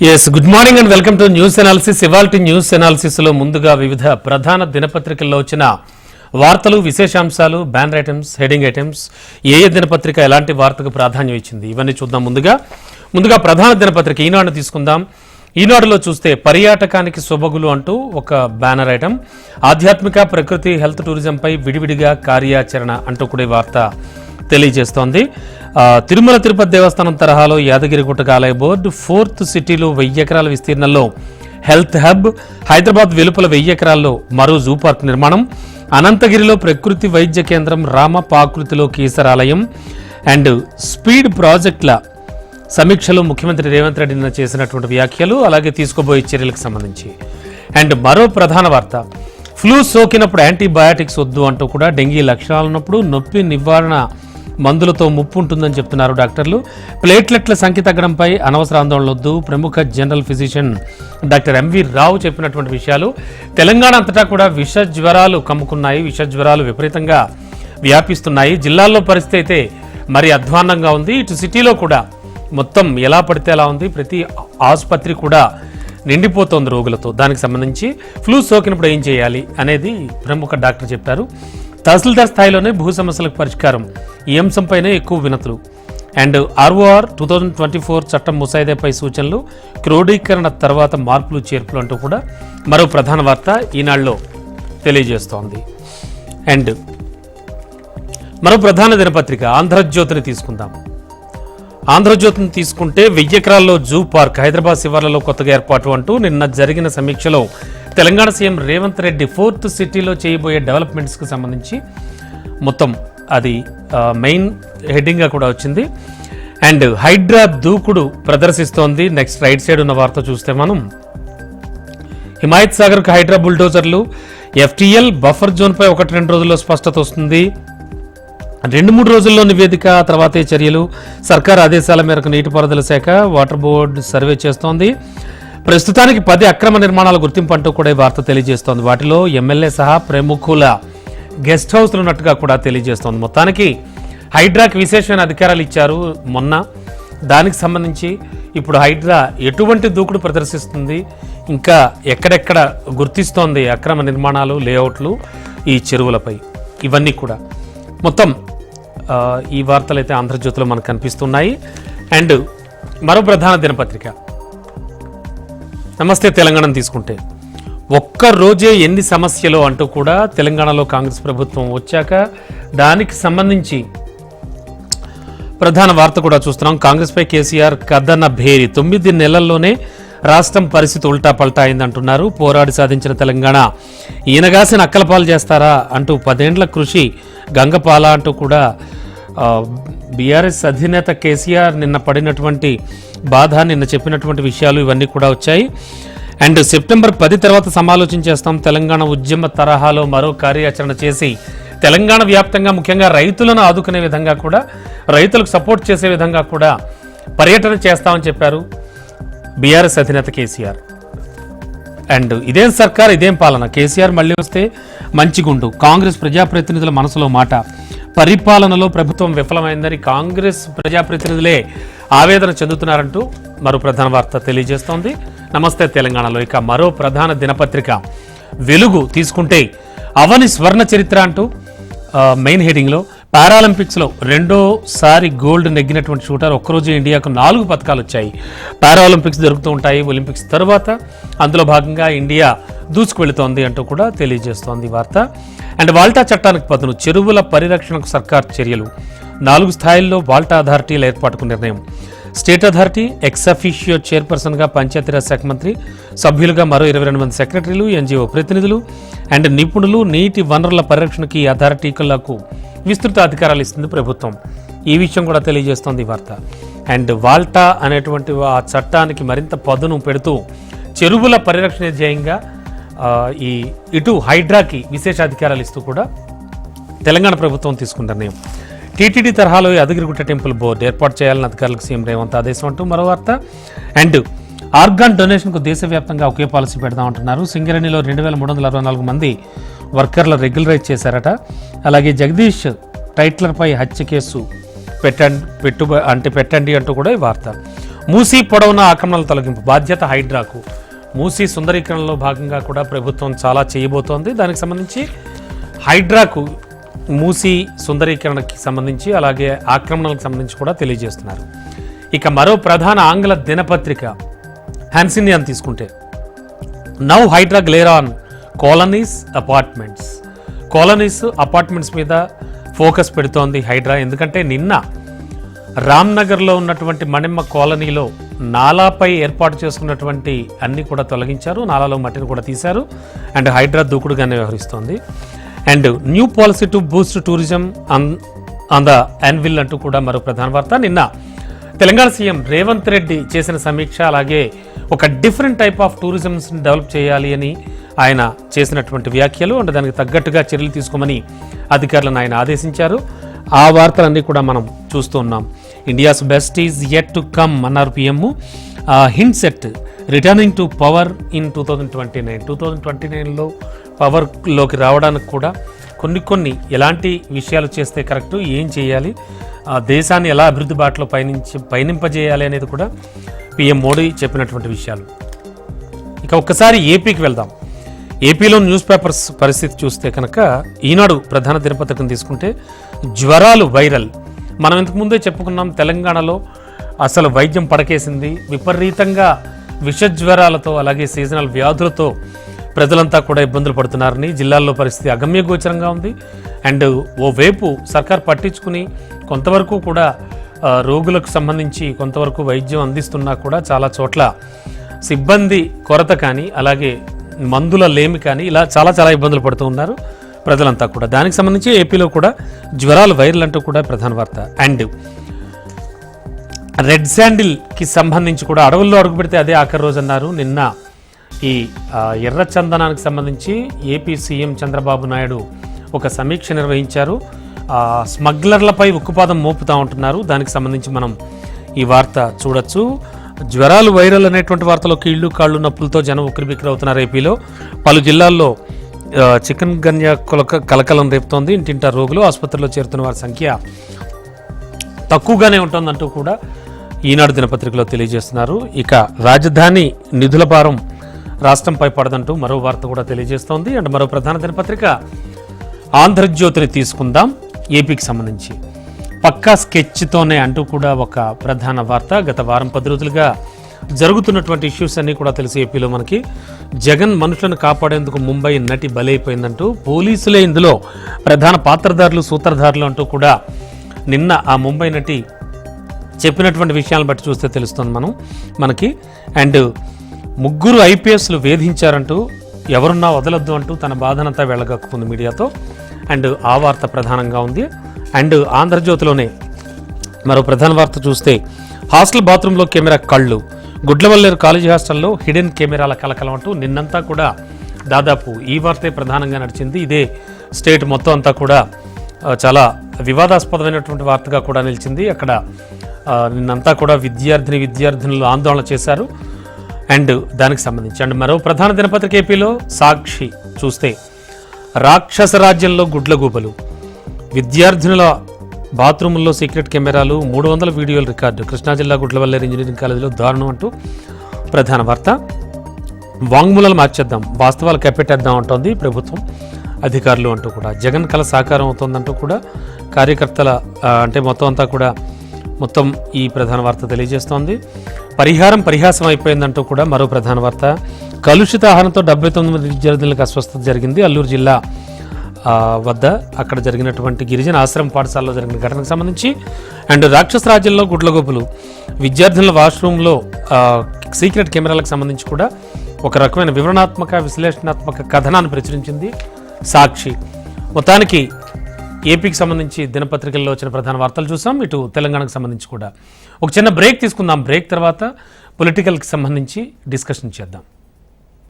Yes good morning and welcome to news analysis ఇవాల్టి news ఎనాలిసిస్లో ముందుగా వివిధ ప్రధాన దినపత్రికల్లో వచ్చిన వార్తలు విశేషాంశాలు బ్యానర్ ఐటమ్స్ హెడింగ్ ఐటమ్స్ ఏ ఏ దినపత్రిక ఎలాంటి వార్తకు ప్రాధాన్యం ఇచ్చింది? ఇవన్నీ చూద్దాం ముందుగా. ముందుగా ప్రధాన దినపత్రిక ఈనాడు తీసుకుందాం. ఈనాడులో చూస్తే పర్యాటకానికి శుభగులు అంటూ ఒక బ్యానర్ ఐటమ్ ఆధ్యాత్మిక ప్రకృతి హెల్త్ టూరిజంపై విడివిడిగా కార్యాచరణ అంటూ కూడా ఈ వార్త తెలియజేస్తోంది. తిరుమల తిరుపతి దేవస్థానం తరహాలో యాదగిరిగుట్ట ఆలయ బోర్డు ఫోర్త్ సిటీలో వెయ్యి ఎకరాల విస్తీర్ణంలో హెల్త్ హబ్ హైదరాబాద్ వెలుపల వెయ్యి ఎకరాల్లో మరో జూ పార్క్ నిర్మాణం అనంతగిరిలో ప్రకృతి వైద్య కేంద్రం రామ పాకృతిలో కీసరాలయం అండ్ స్పీడ్ ప్రాజెక్టుల సమీక్షలో ముఖ్యమంత్రి రేవంత్ రెడ్డి నిన్న చేసినటువంటి వ్యాఖ్యలు అలాగే తీసుకోబోయే చర్యలకు సంబంధించి. అండ్ మరో ప్రధాన వార్త ఫ్లూ సోకినప్పుడు యాంటీబయాటిక్స్ వద్దు అంటూ కూడా డెంగీ లక్షణాలు ఉన్నప్పుడు నొప్పి నివారణ మందులతో ముప్పు ఉంటుందని చెప్తున్నారు డాక్టర్లు. ప్లేట్లెట్ల సంఖ్య తగ్గడంపై అనవసర ఆందోళన వద్దు. ప్రముఖ general physician doctor M V Rao చెప్పినటువంటి విషయాలు. తెలంగాణ అంతటా కూడా విష జ్వరాలు కమ్ముకున్నాయి. విష జ్వరాలు విపరీతంగా వ్యాపిస్తున్నాయి. జిల్లాల్లో పరిస్థితి అయితే మరి అధ్వాన్నంగా ఉంది. ఇటు సిటీలో కూడా మొత్తం ఎలా పడితే అలా ఉంది. ప్రతి ఆసుపత్రి కూడా నిండిపోతోంది రోగులతో. దానికి సంబంధించి ఫ్లూ సోకినప్పుడు ఏం చేయాలి అనేది ప్రముఖ డాక్టర్ చెప్పారు. తహసీల్దార్ స్థాయిలోనే భూ సమస్యలకు పరిష్కారం. ఈ అంశంపైనే ఎక్కువ వినతులు. And ROR two thousand twenty four చట్టం ముసాయిదాపై సూచనలు క్రోడీకరణ తర్వాత మార్పులు చేర్పులు అంటూ కూడా మరో ప్రధాన వార్త ఈనాడులో తెలియజేస్తోంది. అండ్ మరో ప్రధాన దినపత్రిక ఆంధ్రజ్యోతిని తీసుకుందాం. ఆంధ్రజ్యోతిని తీసుకుంటే వెయ్యి ఎకరాల్లో జూ పార్క్ హైదరాబాద్ శివార్లలో కొత్తగా ఏర్పాటు అంటూ నిన్న జరిగిన సమీక్షలో తెలంగాణ సీఎం రేవంత్ రెడ్డి ఫోర్త్ సిటీలో చేయబోయే డెవలప్మెంట్స్కి సంబంధించి మొత్తం అది మెయిన్ హెడ్డింగ్గా కూడా వచ్చింది. అండ్ హైడ్రా దూకుడు ప్రదర్శిస్తోంది. నెక్స్ట్ రైట్ సైడ్ ఉన్న వార్త చూస్తే మనం. హిమాయత్ సాగర్కు హైడ్రా బుల్డోజర్లు. ఎఫ్టీఎల్ బఫర్ జోన్పై ఒకటి రెండు రోజుల్లో స్పష్టత వస్తుంది. రెండు మూడు రోజుల్లో నివేదిక తర్వాతే చర్యలు. సర్కార్ ఆదేశాల మేరకు నీటిపారుదల శాఖ వాటర్ బోర్డు సర్వే చేస్తోంది. ప్రస్తుతానికి పది అక్రమ నిర్మాణాల గుర్తింపు అంటూ కూడా ఈ వార్త తెలియజేస్తోంది. వాటిలో ఎమ్మెల్యే సహా ప్రముఖుల గెస్ట్ హౌస్లు ఉన్నట్టుగా కూడా తెలియజేస్తోంది. మొత్తానికి హైడ్రాకి విశేషమైన అధికారాలు ఇచ్చారు మొన్న. దానికి సంబంధించి ఇప్పుడు హైడ్రా ఎటువంటి దూకుడు ప్రదర్శిస్తుంది? ఇంకా ఎక్కడెక్కడ గుర్తిస్తోంది అక్రమ నిర్మాణాలు లేఅవుట్లు ఈ చెరువులపై? ఇవన్నీ కూడా. మొత్తం ఈ వార్తలు అయితే ఆంధ్రజ్యోతిలో మనకు కనిపిస్తున్నాయి. అండ్ మరో ప్రధాన దినపత్రిక. నమస్తే తెలంగాణ తీసుకుంటే. ఒక్క రోజే ఎన్ని సమస్యలు అంటూ కూడా తెలంగాణలో కాంగ్రెస్ ప్రభుత్వం వచ్చాక దానికి సంబంధించి ప్రధాన వార్త కూడా చూస్తున్నాం. కాంగ్రెస్పై కేసీఆర్ కథన భేరి. తొమ్మిది నెలల్లోనే రాష్ట్రం పరిస్థితి ఉల్టా పల్టా అయిందంటున్నారు. పోరాడి సాధించిన తెలంగాణ. ఈయనగాసిన అక్కలపాలు చేస్తారా అంటూ పదేండ్ల కృషి గంగపాల అంటూ కూడా బీఆర్ఎస్ అధినేత కేసీఆర్ నిన్న పడినటువంటి బాధ నిన్న చెప్పినటువంటి విషయాలు ఇవన్నీ కూడా వచ్చాయి. అండ్ సెప్టెంబర్ పది తర్వాత సమాలోచన చేస్తాం. తెలంగాణ ఉద్యమ తరహాలో మరో కార్యాచరణ చేసి తెలంగాణ వ్యాప్తంగా ముఖ్యంగా రైతులను ఆదుకునే విధంగా కూడా రైతులకు సపోర్ట్ చేసే విధంగా కూడా పర్యటన చేస్తామని చెప్పారు బీఆర్ఎస్ అధినేత కేసీఆర్. అండ్ ఇదేం సర్కార్ ఇదేం పాలన? కేసీఆర్ మళ్ళీ వస్తే మంచిగుండు కాంగ్రెస్ ప్రజాప్రతినిధుల మనసులో మాట పరిపాలనలో ప్రభుత్వం విఫలమైందని కాంగ్రెస్ ప్రజాప్రతినిధులే ఆవేదన చెందుతున్నారంటూ మరో ప్రధాన వార్త తెలియజేస్తోంది. నమస్తే తెలంగాణలో. ఇక మరో ప్రధాన దినపత్రిక వెలుగు తీసుకుంటే అవని స్వర్ణ చరిత్ర అంటూ మెయిన్ హెడింగ్లో పారాలింపిక్స్లో రెండోసారి గోల్డ్ నెగ్గినటువంటి షూటర్ ఒక్కరోజు ఇండియాకు నాలుగు పథకాలు వచ్చాయి పారాలింపిక్స్ జరుగుతూ ఉంటాయి ఒలింపిక్స్ తర్వాత. అందులో భాగంగా ఇండియా దూసుకు వెళుతోంది అంటూ కూడా తెలియజేస్తోంది వార్త. అండ్ వాల్టా చట్టానికి పదును చెరువుల పరిరక్షణకు సర్కార్ చర్యలు. నాలుగు స్థాయిల్లో వాల్టా అథారిటీల ఏర్పాటుకు నిర్ణయం. స్టేట్ అథారిటీ ఎక్సఫిషియో చైర్పర్సన్గా పంచాయతీరాజ్ శాఖ మంత్రి సభ్యులుగా మరో ఇరవై రెండు మంది సెక్రటరీలు ఎన్జిఓ ప్రతినిధులు అండ్ నిపుణులు నీటి వనరుల పరిరక్షణకి ఈ అథారిటీలకు విస్తృత అధికారాలు ఇస్తుంది ప్రభుత్వం. ఈ విషయం కూడా తెలియజేస్తోంది వార్త. అండ్ వాల్టా అనేటువంటి ఆ చట్టానికి మరింత పదును పెడుతూ చెరువుల పరిరక్షణ ధ్యేయంగా ఈ ఇటు హైడ్రాకి విశేష అధికారాలు ఇస్తూ కూడా తెలంగాణ ప్రభుత్వం తీసుకున్న నిర్ణయం. టీటీడీ తరహాలో యాదగిరిగుట్ట టెంపుల్ బోర్డు ఏర్పాటు చేయాలని అధికారులకు సీఎం రేవంత్ ఆదేశం అంటూ మరో వార్త. అండ్ ఆర్గాన్ డొనేషన్కు దేశవ్యాప్తంగా ఒకే పాలసీ పెడదామంటున్నారు. సింగరేణిలో రెండు వేల మూడు వందల అరవై నాలుగు మంది వర్కర్లు రెగ్యులరైజ్ చేశారట. అలాగే జగదీష్ టైట్లర్పై హత్య కేసు పెట్టండి పెట్టుబ అంటే పెట్టండి అంటూ కూడా ఈ వార్త. మూసీ పొడవున ఆక్రమణల తొలగింపు బాధ్యత హైడ్రాకు. మూసీ సుందరీకరణలో భాగంగా కూడా ప్రభుత్వం చాలా చేయబోతోంది. దానికి సంబంధించి హైడ్రాకు మూసీ సుందరీకరణకి సంబంధించి అలాగే ఆక్రమణలకు సంబంధించి కూడా తెలియజేస్తున్నారు. ఇక మరో ప్రధాన ఆంగ్ల దినపత్రిక హ్యాన్సినియన్ తీసుకుంటే now Hydraa glare on colonies apartments. Colonies apartments మీద ఫోకస్ పెడుతోంది హైడ్రా. ఎందుకంటే నిన్న రామ్నగర్లో ఉన్నటువంటి మణిమ్మ కాలనీలో నాలాపై ఏర్పాటు చేసుకున్నటువంటి అన్ని కూడా తొలగించారు. నాలాలో మట్టిని కూడా తీశారు. అండ్ హైడ్రా దూకుడుగానే వ్యవహరిస్తోంది. And new policy to boost tourism an on the anvil అంటూ కూడా మరో ప్రధాన వార్త. నిన్న తెలంగాణ సీఎం రేవంత్ రెడ్డి చేసిన సమీక్ష అలాగే ఒక డిఫరెంట్ టైప్ ఆఫ్ టూరిజంస్ని డెవలప్ చేయాలి అని ఆయన చేసినటువంటి వ్యాఖ్యలు అండ్ దానికి తగ్గట్టుగా చర్యలు తీసుకోమని అధికారులను ఆయన ఆదేశించారు. ఆ వార్తలన్నీ కూడా మనం చూస్తూ ఉన్నాం. India's best is yet to come అన్నారు PM. Hints at returning to power in two thousand twenty nine. Two thousand twenty నైన్లో పవర్లోకి రావడానికి కూడా కొన్ని కొన్ని ఎలాంటి విషయాలు చేస్తే కరెక్ట్ ఏం చేయాలి ఆ దేశాన్ని ఎలా అభివృద్ధి బాటలో పయనించి పయనింపజేయాలి అనేది కూడా పిఎం మోడీ చెప్పినటువంటి విషయాలు. ఇక ఒక్కసారి ఏపీకి వెళ్దాం. ఏపీలో న్యూస్ పేపర్స్ పరిస్థితి చూస్తే కనుక ఈనాడు ప్రధాన దినపత్రికను తీసుకుంటే జ్వరాలు వైరల్. మనం ఇంతకుముందే చెప్పుకున్నాం తెలంగాణలో అసలు వైద్యం పడకేసింది. విపరీతంగా విష జ్వరాలతో అలాగే సీజనల్ వ్యాధులతో ప్రజలంతా కూడా ఇబ్బందులు పడుతున్నారని జిల్లాల్లో పరిస్థితి అగమ్యగోచరంగా ఉంది. అండ్ ఓవైపు సర్కార్ పట్టించుకుని కొంతవరకు కూడా రోగులకు సంబంధించి కొంతవరకు వైద్యం అందిస్తున్నా కూడా చాలా చోట్ల సిబ్బంది కొరత కానీ అలాగే మందుల లేమి కానీ ఇలా చాలా చాలా ఇబ్బందులు పడుతూ ఉన్నారు ప్రజలంతా కూడా. దానికి సంబంధించి ఏపీలో కూడా జ్వరాలు వైరల్ అంటూ కూడా ప్రధాన వార్త. అండ్ రెడ్ శాండిల్కి సంబంధించి కూడా అడవుల్లో అడుగు పెడితే అదే ఆఖరి రోజు అన్నారు నిన్న ఈ ఎర్ర చందనానికి సంబంధించి ఏపీ సీఎం చంద్రబాబు నాయుడు ఒక సమీక్ష నిర్వహించారు. స్మగ్లర్లపై ఉక్కుపాదం మోపుతా ఉంటున్నారు. దానికి సంబంధించి మనం ఈ వార్త చూడొచ్చు. జ్వరాలు వైరల్ అనేటువంటి వార్తలో కీళ్ళు కాళ్ళు నొప్పులతో జనం ఉక్కిరిబిక్కిరి అవుతున్నారు ఏపీలో. పలు జిల్లాల్లో చికెన్ గన్యా కొలక కలకలం రేపుతోంది. ఇంటింటా రోగులు ఆసుపత్రిలో చేరుతున్న వారి సంఖ్య తక్కువగానే ఉంటుందంటూ కూడా ఈనాడు దినపత్రికలో తెలియజేస్తున్నారు. ఇక రాజధాని నిధుల భారం రాష్ట్రంపై పడదంటూ మరో వార్త కూడా తెలియజేస్తోంది. అండ్ మరో ప్రధాన దినపత్రిక ఆంధ్రజ్యోతిని తీసుకుందాం. ఏపీకి సంబంధించి పక్కా స్కెచ్తోనే అంటూ కూడా ఒక ప్రధాన వార్త. గత వారం పది రోజులుగా జరుగుతున్నటువంటి ఇష్యూస్ అన్నీ కూడా తెలిసి ఏపీలో మనకి. జగన్ మనుషులను కాపాడేందుకు ముంబై నటి బలైపోయిందంటూ పోలీసులే ఇందులో ప్రధాన పాత్రధారులు సూత్రధారులు అంటూ కూడా నిన్న ఆ ముంబై నటి చెప్పినటువంటి విషయాలను బట్టి చూస్తే తెలుస్తుంది మనం మనకి. అండ్ ముగ్గురు ఐపీఎస్లు వేధించారంటూ ఎవరున్నా వదలొద్దు అంటూ తన బాధనంతా వెళ్ళగక్కుంది మీడియాతో. అండ్ ఆ వార్త ప్రధానంగా ఉంది. అండ్ ఆంధ్రజ్యోతిలోనే మరో ప్రధాన వార్త చూస్తే హాస్టల్ బాత్రూంలో కెమెరా కళ్ళు. గుడ్లవల్లేరు కాలేజీ హాస్టల్లో హిడెన్ కెమెరాల కలకలం అంటూ నిన్నంతా కూడా దాదాపు ఈ వార్తే ప్రధానంగా నడిచింది. ఇదే స్టేట్ మొత్తం అంతా కూడా చాలా వివాదాస్పదమైనటువంటి వార్తగా కూడా నిలిచింది. అక్కడ నిన్నంతా కూడా విద్యార్థిని విద్యార్థినులు ఆందోళన చేశారు. అండ్ దానికి సంబంధించి. అండ్ మరో ప్రధాన దినపత్రిక ఏపీలో సాక్షి చూస్తే రాక్షస రాజ్యంలో గుడ్లగూబలు విద్యార్థినుల బాత్రూముల్లో సీక్రెట్ కెమెరాలు మూడు వందల వీడియోల రికార్డు కృష్ణా జిల్లా గుడ్లవల్లేరు ఇంజనీరింగ్ కాలేజీలో దారుణం అంటూ ప్రధాన వార్త. వాంగ్మూలాలు మార్చేద్దాం వాస్తవాలు కప్పెట్టేద్దాం అంటోంది ప్రభుత్వం అధికారులు అంటూ కూడా. జగన్ కళ సాకారం అవుతోందంటూ కూడా కార్యకర్తల అంటే మొత్తం అంతా కూడా మొత్తం ఈ ప్రధాన వార్త తెలియజేస్తోంది. పరిహారం పరిహాసం అయిపోయిందంటూ కూడా మరో ప్రధాన వార్త. కలుషిత ఆహారంతో డెబ్బై తొమ్మిది మంది విద్యార్థులకు అస్వస్థత జరిగింది. అల్లూరు జిల్లా వద్ద అక్కడ జరిగినటువంటి గిరిజన ఆశ్రమ పాఠశాలలో జరిగిన ఘటనకు సంబంధించి అండ్ రాక్షస రాజ్యంలో గుడ్లగోపులు విద్యార్థుల వాష్రూమ్లో సీక్రెట్ కెమెరాలకు సంబంధించి కూడా ఒక రకమైన వివరణాత్మక విశ్లేషణాత్మక కథనాన్ని ప్రచురించింది సాక్షి. మొత్తానికి ఏపీకి సంబంధించి దినపత్రికల్లో వచ్చిన ప్రధాన వార్తలు చూసాం. ఇటు తెలంగాణకు సంబంధించి కూడా. ఒక చిన్న బ్రేక్ తీసుకుందాం. బ్రేక్ తర్వాత పొలిటికల్కి సంబంధించి డిస్కషన్ చేద్దాం.